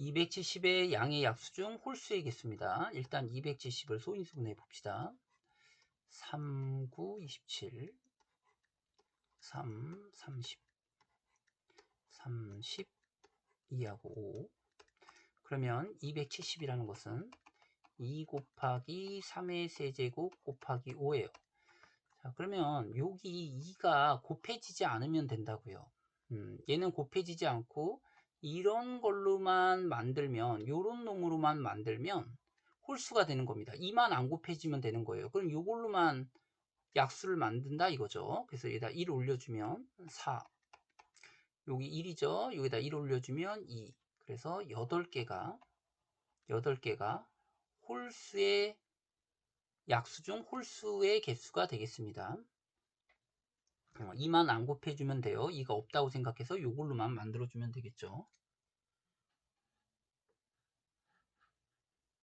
270의 양의 약수 중 홀수의 개수입니다. 일단 270을 소인수분해 봅시다. 3, 9, 27, 3, 30, 30, 2하고 5. 그러면 270이라는 것은 2 곱하기 3의 세제곱 곱하기 5예요. 자, 그러면 여기 2가 곱해지지 않으면 된다고요. 음, 얘는 곱해지지 않고 이런 걸로만 만들면 요런 놈으로만 만들면 홀수가 되는 겁니다. 2만 안 곱해지면 되는 거예요. 그럼 요걸로만 약수를 만든다 이거죠. 그래서 여기다 1 올려주면 4 여기 1이죠. 여기다 1 올려주면 2 그래서 8개가 8개가 홀수의 약수 중 홀수의 개수가 되겠습니다. 2만 안 곱해주면 돼요. 2가 없다고 생각해서 이걸로만 만들어주면 되겠죠.